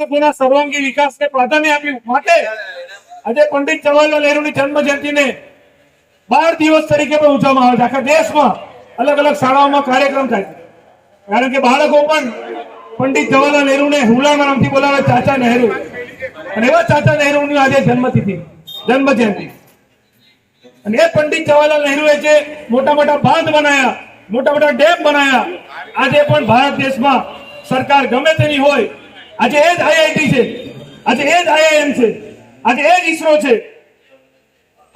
તેના સર્વાંગી વિકાસને પ્રાધાન્ય આપ્યું. માટે આજે પંડિત જવાહરલાલ નહેરુની જન્મ જયંતિને બાર દિવસ તરીકે પણ ઉજવવામાં આવે છે. આખા દેશમાં અલગ અલગ શાળાઓમાં કાર્યક્રમ થાય છે. કારણ કે બાળકો પણ પંડિત જવાહરલાલ નહેરુને હુલાના નામથી બોલાવે ચાચા નહેરુ. અને એવા ચાચા નહેરુની આજે જન્મતિથિ જન્મ જયંતિ અને એ પંડિત જવાહરલાલ નહેરુએ જે મોટા મોટા બાંધ બનાવ્યા મોટા મોટા ડેમ બનાવ્યા આજે પણ ભારત દેશમાં સરકાર ગમે તેની હોય આજે એ જ આઈઆઈટી છે. આજે એ જ આઈઆઈએમ છે. આજે એ જ ઈસરો છે.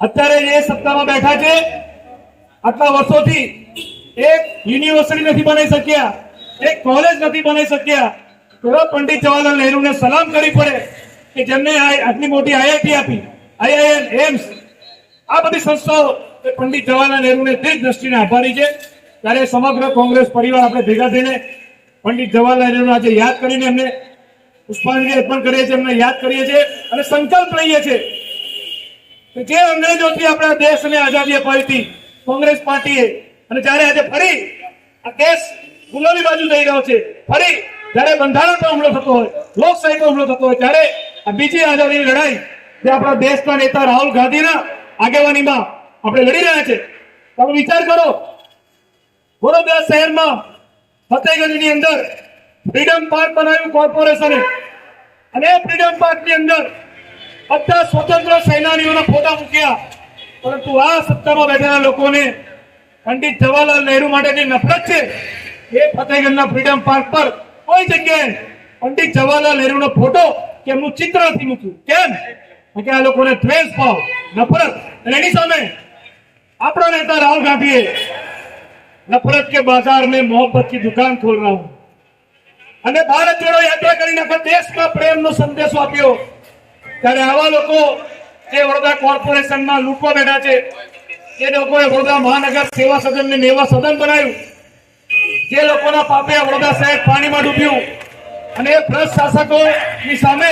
અત્યારે એ સત્તામાં બેઠા છે, આટલા વર્ષોથી એક યુનિવર્સિટી નથી બનાવી શક્યા, એક કોલેજ નથી બનાવી શક્યા. એવા પંડિત જવાહરલાલ નહેરુને સલામ કરવી પડે કે જેમને આટલી મોટી આઈઆઈટી આપી. આઈઆઈએમ, એમ્સ, આ બધી સંસ્થાઓ પંડિત જવાહરલાલ નહેરુને તે દ્રષ્ટિને આભારી છે. ત્યારે સમગ્ર કોંગ્રેસ પરિવાર આપણે ભેગા થઈને પંડિત જવાહરલાલ નહેરુને આજે યાદ કરીને એમને પુષ્પાંજલિ અર્પણ કરીએ છીએ, એમને યાદ કરીએ છીએ અને સંકલ્પ લઈએ છીએ જે અંગ્રેજોથી આપણા દેશને આઝાદી અપાવી હતી, કોંગ્રેસ પાર્ટીએ, અને જ્યારે આજે ફરી આ દેશ ગુલાબી બાજુ જઈ રહ્યો છે, ફરી જ્યારે બંધારણ પર હુમલો થતો હોય લોકશાહી પર હુમલો થતો હોય, ત્યારે આ બીજી આઝાદીની લડાઈ જે આપણા દેશના નેતા રાહુલ ગાંધીના આગેવાનીમાં આપણે લડી રહ્યા છે. તમે વિચાર કરો. વડોદરા શહેરમાં ફતેહગંજની અંદર ફ્રીડમ પાર્ક બનાવ્યું કોર્પોરેશને. અને ફ્રીડમ પાર્કની અંદર બધા સ્વતંત્ર સેનાનીઓના ફોટા મૂક્યા. પરંતુ આ સત્તામાં બેઠેલા લોકોને પંડિત જવાહરલાલ નહેરુ માટેની નફરત છે, એ ફતેહગંજના ફ્રીડમ પાર્ક પર કોઈ જગ્યાએ પંડિત જવાહરલાલ નહેરુનો ફોટો કે એમનું ચિત્ર નથી મૂક્યું. કેમ? કે આ લોકોને દ્વેષ, ભાવ, નફરત અને એની સામે આપણા નેતા રાહુલ ગાંધીએ નફરત કે બાજાર મેં મોહબ્બત કી દુકાન ખોલ રહા હું અને ભારત જોડો યાત્રા કરીને આખા દેશમાં પ્રેમનો સંદેશો આપ્યો. ત્યારે આવા લોકો જે વડોદરા કોર્પોરેશનમાં લૂંટવા બેઠા છે. જે લોકોએ વડોદરા મહાનગર સેવા સદન ને નેવા સદન બનાવ્યું. જે લોકોના પાપે વડોદરા શહેર પાણીમાં ડૂબ્યું. અને એ ભ્રષ્ટ શાસકોની સામે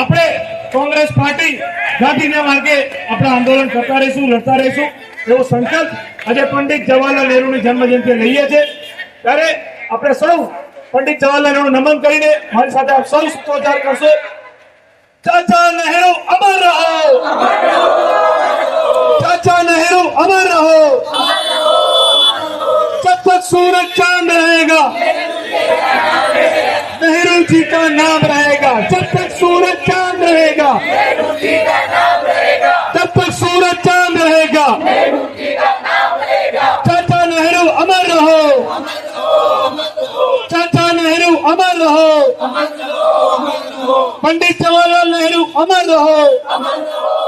આપણે કોંગ્રેસ પાર્ટી ગાંધીના માર્ગે આપણે આંદોલન કરતા રહીશું, લડતા રહીશું એવો સંકલ્પ આજે પંડિત જવાહરલાલ નહેરુની જન્મજયંતિ લઈએ છીએ. ત્યારે આપણે સૌ પંડિત જવાહરલાલ નહેરુ નમન કરીને મારી સાથે આપ સૌ સૂત્રોચ્ચાર કરશો ચાચા નહેરુ અમર રહો चाचा नेहरू अमर रहो जब तक सूरज चांद रहेगा नेहरू जी का नाम रहेगा जब तक सूरज चांद रहेगा अमर रहो पंडित जवाहरलाल नेहरू अमर रहो